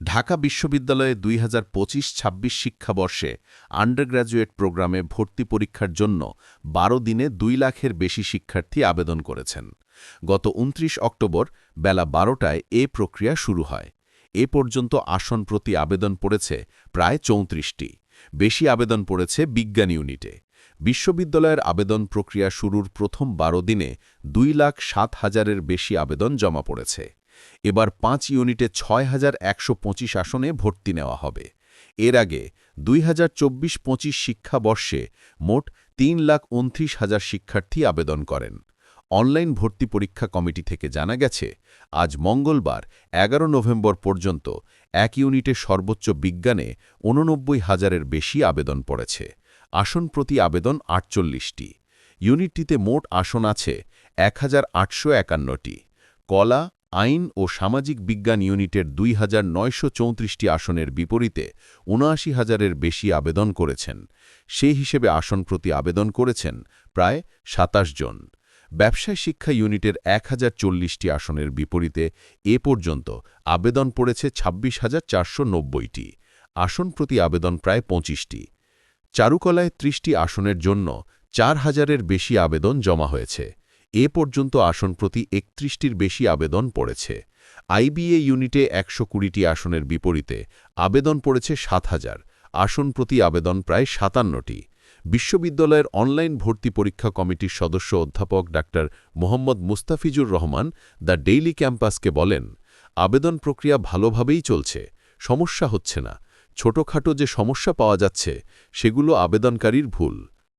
ঢাকা বিশ্ববিদ্যালয়ে দুই হাজার পঁচিশ ছাব্বিশ শিক্ষাবর্ষে আন্ডারগ্র্যাজুয়েট প্রোগ্রামে ভর্তি পরীক্ষার জন্য বারো দিনে দুই লাখের বেশি শিক্ষার্থী আবেদন করেছেন। গত ২৯ অক্টোবর বেলা বারোটায় এ প্রক্রিয়া শুরু হয়। এ পর্যন্ত আসন প্রতি আবেদন পড়েছে প্রায় চৌত্রিশটি। বেশি আবেদন পড়েছে বিজ্ঞান ইউনিটে। বিশ্ববিদ্যালয়ের আবেদন প্রক্রিয়া শুরুর প্রথম বারো দিনে দুই লাখ সাত হাজারের বেশি আবেদন জমা পড়েছে। এবার পাঁচ ইউনিটে ছয় হাজার একশো পঁচিশ আসনে ভর্তি নেওয়া হবে। এর আগে দুই হাজার চব্বিশ পঁচিশ শিক্ষাবর্ষে মোট তিন লাখ উনত্রিশ হাজার শিক্ষার্থী আবেদন করেন। অনলাইন ভর্তি পরীক্ষা কমিটি থেকে জানা গেছে, আজ মঙ্গলবার, এগারো নভেম্বর পর্যন্ত এক ইউনিটে সর্বোচ্চ বিজ্ঞানে উননব্বই হাজারের বেশি আবেদন পড়েছে। আসন প্রতি আবেদন আটচল্লিশটি। ইউনিটটিতে মোট আসন আছে এক হাজার আটশো কলা আইন ও সামাজিক বিজ্ঞান ইউনিটের দুই হাজার আসনের বিপরীতে উনআশি হাজারের বেশি আবেদন করেছেন। সেই হিসেবে আসন প্রতি আবেদন করেছেন প্রায় সাতাশ জন। ব্যবসায় শিক্ষা ইউনিটের এক হাজার চল্লিশটি আসনের বিপরীতে এ পর্যন্ত আবেদন পড়েছে ছাব্বিশ হাজার চারশো নব্বইটি। আসন প্রতি আবেদন প্রায় পঁচিশটি। চারুকলায় ত্রিশটি আসনের জন্য চার হাজারের বেশি আবেদন জমা হয়েছে। এ পর্যন্ত আসন প্রতি একত্রিশটির বেশি আবেদন পড়েছে। আইবিএ ইউনিটে একশো কুড়িটি আসনের বিপরীতে আবেদন পড়েছে সাত হাজার, আসন প্রতি আবেদন প্রায় সাতান্নটি। বিশ্ববিদ্যালয়ের অনলাইন ভর্তি পরীক্ষা কমিটির সদস্য অধ্যাপক doctor Mohammad Mustafizur Rahman the daily ক্যাম্পাসকে বলেন, আবেদন প্রক্রিয়া ভালোভাবেই চলছে, সমস্যা হচ্ছে না। ছোটখাটো যে সমস্যা পাওয়া যাচ্ছে, সেগুলো আবেদনকারীর ভুল।